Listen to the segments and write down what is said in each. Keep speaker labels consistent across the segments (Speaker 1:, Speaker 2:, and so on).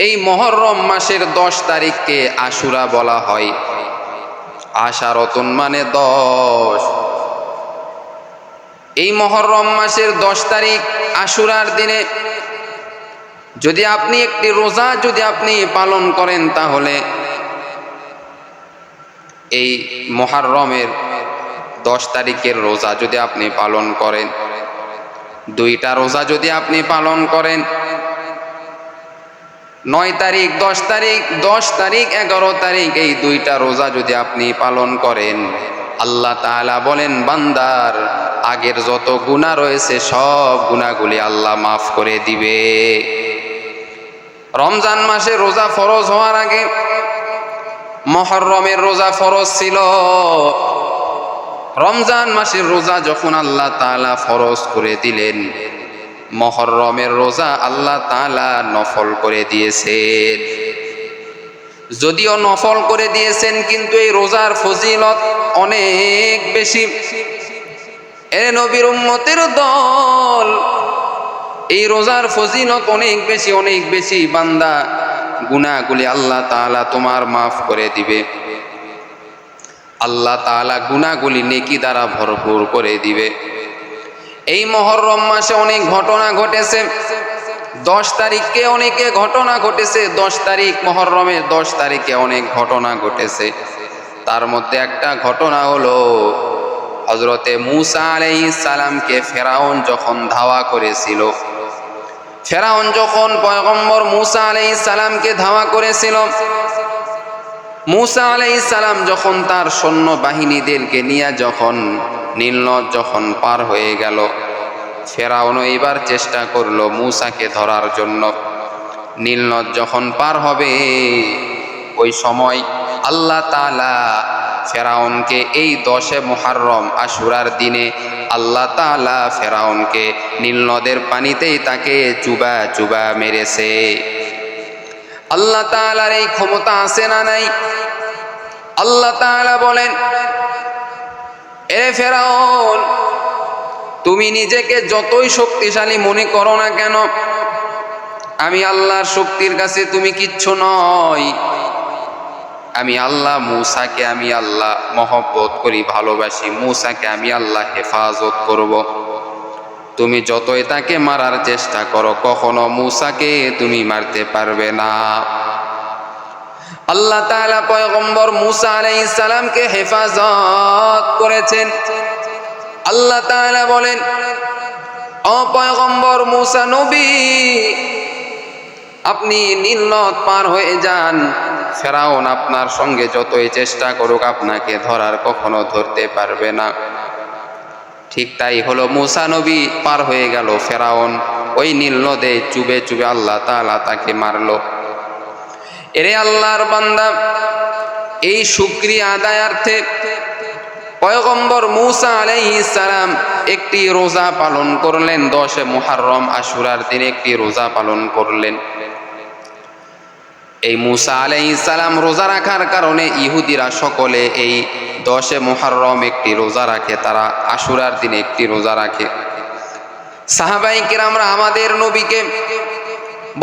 Speaker 1: এই মহরম মাসের দশ তারিখকে আশুরা বলা হয়। আশারতন মানে দশ। এই মহরম মাসের দশ তারিখ আশুরার দিনে যদি আপনি একটি রোজা যদি আপনি পালন করেন তাহলে এই মহারমের দশ তারিখের রোজা যদি আপনি পালন করেন, দুইটা রোজা যদি আপনি পালন করেন নয় তারিখ, দশ তারিখ দশ তারিখ, এগারো তারিখ, এই দুইটা রোজা যদি আপনি পালন করেন, আল্লাহ তাআলা বলেন, বান্দার, আগের যত গুণা রয়েছে, সব গুণাগুলি আল্লাহ মাফ করে দিবে। রমজান মাসে রোজা ফরজ হওয়ার আগে মহরমের রোজা ফরজ ছিল। রমজান মাসের রোজা যখন আল্লাহ তাআলা ফরজ করে দিলেন মহরমের রোজা আল্লাহ তালা নফল করে দিয়েছেন। যদিও নফল করে দিয়েছেন, কিন্তু এই রোজার ফজিলত অনেক বেশি। এ নবীর উম্মতের দল এই রোজার ফজিলত অনেক বেশি অনেক বেশি। বান্দা, গুনাহগুলি আল্লাহ তালা তোমার মাফ করে দিবে। আল্লাহ তালা গুনাহগুলি নেকি দ্বারা ভরপুর করে দিবে। এই মহরম মাসে অনেক ঘটনা ঘটেছে। দশ তারিখকে অনেকে ঘটনা ঘটেছে, দশ তারিখ মহরমের দশ তারিখে অনেক ঘটনা ঘটেছে। তার মধ্যে একটা ঘটনা হলো হজরতে মুসা আলাই সালামকে ফেরাউন যখন ধাওয়া করেছিল, ফেরাউন যখন পয়গম্বর মুসা আলাই সালামকে ধাওয়া করেছিল, মুসা আলাই সালাম যখন তার সৈন্য বাহিনীদেরকে নিয়ে যখন, নীলনদ যখন পার হয়ে গেল ফেরাউনও এইবার চেষ্টা করল মুসাকে ধরার জন্য। নীলনদ যখন পার হবে, ওই সময় আল্লাহ তালা ফেরাউনকে এই দশে মোহাররম আশুরার দিনে আল্লাহ তালা ফেরাউনকে নীলনদের পানিতেই তাকে চুবা চুবা মেরেছে। আল্লাহ তালার এই ক্ষমতা আছে না নাই? আল্লাহ তাআলা বলেন, এ ফেরাউন তুমি নিজেকে যতই শক্তিশালী মনে করো না কেন, আমি আল্লাহর শক্তির কাছে তুমি কিচ্ছু নয় আমি আল্লাহ মূসাকে আমি আল্লাহ মহব্বত করি, ভালোবাসি। মূসাকে আমি আল্লাহ হেফাজত করব। তুমি যতই তাকে মারার চেষ্টা করো, কখনো মূসাকে তুমি মারতে পারবে না। আল্লাহ তাআলা পয়গম্বর মুসা আলাইহিস সালামকে হেফাজত করেছেন। আল্লাহ তাআলা বলেন ও পয়গম্বর মুসা নবী, আপনি নীলনদ পার হয়ে যান। ফেরাউন আপনার সঙ্গে যতই চেষ্টা করুক আপনাকে ধরার কখনো ধরতে পারবে না। ঠিক তাই হলো মুসা নবী পার হয়ে গেল ফেরাউন। ওই নীল নদে চুবে চুবে আল্লাহ তাআলা তাকে মারলো। এরে আল্লাহর বান্দা, এই শুক্রিয়া আদায়ার্থে পয়গম্বর মুসা সালাম একটি রোজা পালন করলেন, দশে মুহাররম আশুরার দিনে একটি রোজা পালন করলেন। এই মুসা আলাইহিস সালাম রোজা রাখার কারণে ইহুদিরা সকলে এই দশে মুহাররম একটি রোজা রাখে, তারা আশুরার দিনে একটি রোজা রাখে। সাহাবাই কিরামরা আমাদের নবীকে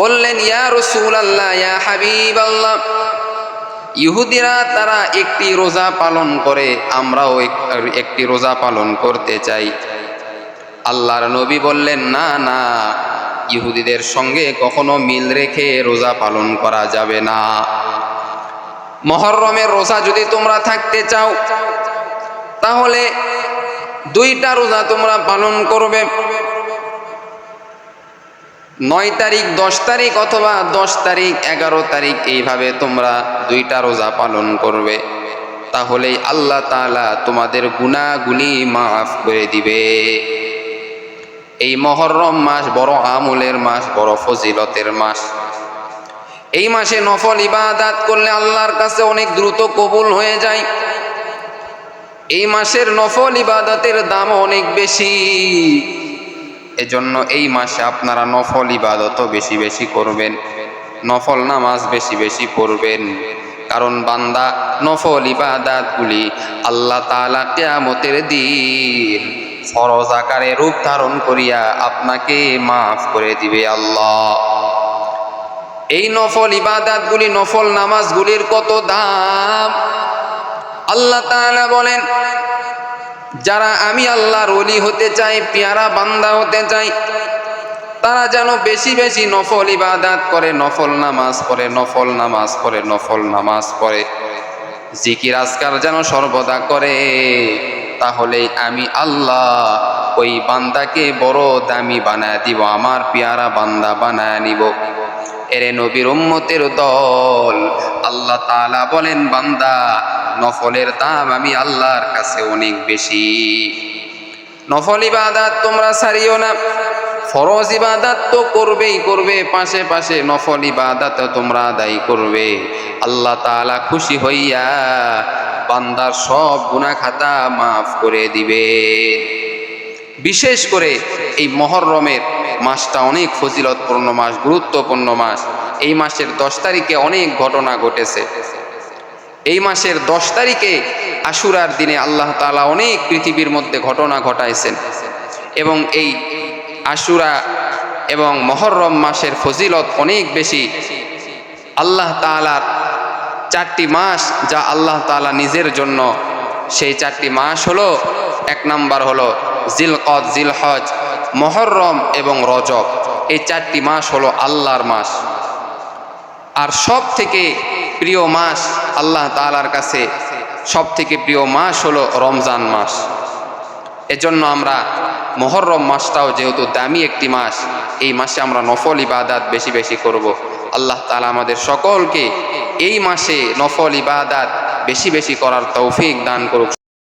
Speaker 1: বললেন, ইয়া রসুল আল্লাহ ইয়া হাবিব আল্লাহ ইহুদিরা তারা একটি রোজা পালন করে, আমরাও এক- একটি রোজা পালন করতে চাই। আল্লাহর নবী বললেন, না না, ইহুদিদের সঙ্গে কখনো মিল রেখে রোজা পালন করা যাবে না। মহরমের রোজা যদি তোমরা থাকতে চাও, তাহলে দুইটা রোজা তোমরা পালন করবে। নয় তারিখ, দশ তারিখ অথবা দশ তারিখ, এগারো তারিখ এইভাবে তোমরা দুইটা রোজা পালন করবে। তাহলেই আল্লাহ তাআলা তোমাদের গুণাগুলি মাফ করে দিবে। এই মহরম মাস বড় আমলের মাস, বড় ফজিলতের মাস। এই মাসে নফল ইবাদাত করলে আল্লাহর কাছে অনেক দ্রুত কবুল হয়ে যায়। এই মাসের নফল ইবাদতের দাম অনেক বেশি। এজন্য এই মাসে আপনারা নফল ইবাদতও বেশি বেশি করবেন, নফল নামাজ বেশি বেশি পড়বেন। কারণ বান্দা নফল ইবাদাতগুলি আল্লাহ তাআলা কিয়ামতের দিন ফরজ আকারে রূপ ধারণ করিয়া আপনাকে মাফ করে দিবে আল্লাহ। এই নফল ইবাদাতগুলি, নফল নামাজগুলির কত দাম? আল্লাহ তাআলা বলেন যারা আমি আল্লাহর ওলি হতে চাই, পেয়ারা বান্দা হতে চাই, তারা যেন বেশি বেশি নফল ইবাদাত করে, নফল নামাজ পড়ে, নফল নামাজ পড়ে, নফল নামাজ পড়ে। জিকির আজকার যেন সর্বদা করে তাহলে আমি আল্লাহ ওই বান্দাকে বড় দামি বানায় দিব, আমার পেয়ারা বান্দা বানায় নিব। এরে নবীর উম্মতের দল। আল্লাহ তালা বলেন, বান্দা, নফলের দাম আমি আল্লাহর কাছে অনেক বেশি। নফল ইবাদাত তোমরা ছাড়িও না, ফরজ ইবাদাত তো করবেই করবে, পাশে পাশে নফল ইবাদাত তোমরা আদায় করবে। আল্লাহ তাআলা খুশি হইয়া বান্দার সব গুনাহ খাতা মাফ করে দিবে। বিশেষ করে এই মহরমের মাসটা অনেক ফজিলতপূর্ণ মাস, গুরুত্বপূর্ণ মাস। এই মাসের দশ তারিখে অনেক ঘটনা ঘটেছে। এই মাসের দশ তারিখে আশুরার দিনে আল্লাহ তাআলা অনেক পৃথিবীর মধ্যে ঘটনা ঘটাইছেন। এবং এই আশুরা এবং মহরম মাসের ফজিলত অনেক বেশি। আল্লাহ তাআলার চারটি মাস যা আল্লাহ তাআলা নিজের জন্য, সেই চারটি মাস হলো, এক নাম্বার হলো জিলকদ, জিলহজ মহরম এবং রজব, এই চারটি মাস হলো আল্লাহর মাস। আর সব থেকে প্রিয় মাস আল্লাহ তালার কাছে সব থেকে প্রিয় মাস হলো রমজান মাস। এজন্য আমরা মহরম মাসটাও যেহেতু দামি একটি মাস, এই মাসে আমরা নফল ইবাদাত বেশি বেশি করব। আল্লাহ তালা আমাদের সকলকে এই মাসে নফল ইবাদাত বেশি বেশি করার তৌফিক দান করুক।